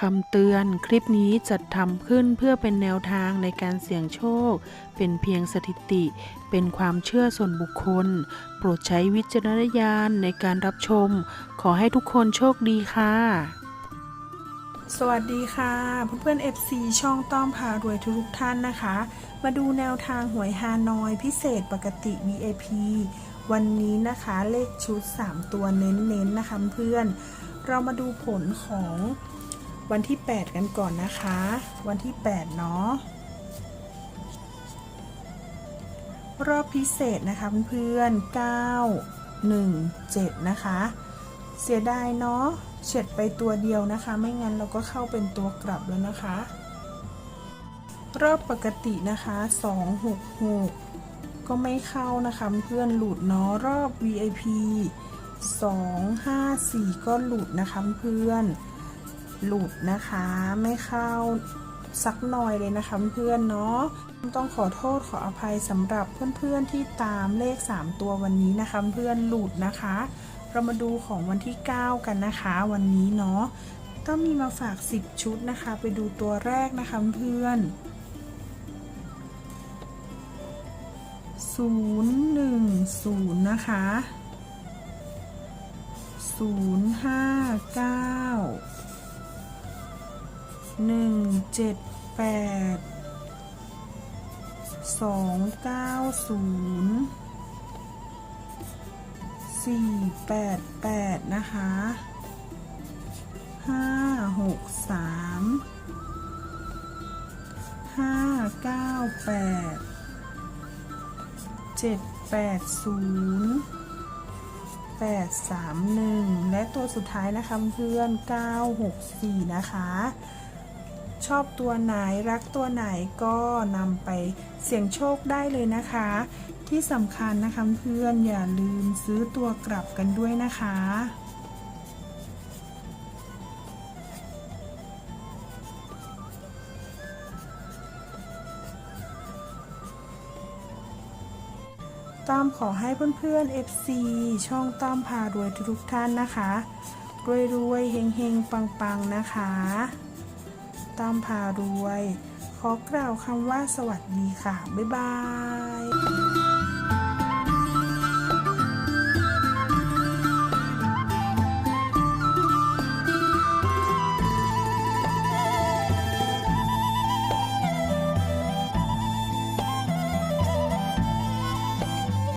คำเตือนคลิปนี้จัดทำขึ้นเพื่อเป็นแนวทางในการเสี่ยงโชค เป็นเพียงสถิติ เป็นความเชื่อส่วนบุคคล โปรดใช้วิจารณญาณในการรับชม ขอให้ทุกคนโชคดีค่ะ สวัสดีค่ะเพื่อนๆ FC ช่องต้อมพารวยทุกท่านนะคะ มาดูแนวทางหวยฮานอยพิเศษปกติ VIP วันนี้นะคะเลขชุด 3 ตัวเน้นๆนะคะเพื่อนเรามาดูผลของ วันที่ 8 กันก่อนนะคะ วันที่ 8 เนาะรอบพิเศษนะคะเพื่อนๆ9 1 7 นะคะ เสียดายเนาะเฉดไปตัวเดียวนะคะ ไม่งั้นเราก็เข้าเป็นตัวกลับแล้วนะคะ รอบปกตินะคะ 2 6 6 ก็ไม่เข้านะคะเพื่อนหลุดเนาะรอบ VIP 2 5 4 ก็หลุดนะคะเพื่อน หลุดนะคะ ไม่เข้าสักหน่อยเลยนะคะเพื่อนเนาะต้องขอโทษขออภัยสำหรับเพื่อนๆที่ตามเลข 3 ตัววันนี้นะคะเพื่อนหลุดนะคะ เรามาดูของวันที่ 9 กันนะคะ วันนี้เนาะต้องมีมาฝาก 10 ชุดนะคะ ไปดูตัวแรกนะคะเพื่อน010 นะคะ 059 178 290สี่แปดแปดนะคะห้าหกสามห้าเก้าแปดเจ็ดแปดศูนย์แปดสามหนึ่งและตัวสุดท้ายนะคะเพื่อนเก้าหกสี่นะคะ ชอบตัวไหนรักตัวไหนก็นำไปเสี่ยงโชคได้เลยนะคะ ที่สำคัญนะคะเพื่อนอย่าลืมซื้อตัวกลับกันด้วยนะคะต้อมขอให้เพื่อนๆ FC ช่องต้อมพารวยทุกท่านนะคะ รวยๆเฮงๆ ปังๆ นะคะ ต้มพารวย ขอกล่าวคำว่าสวัสดีค่ะ บ๊ายบาย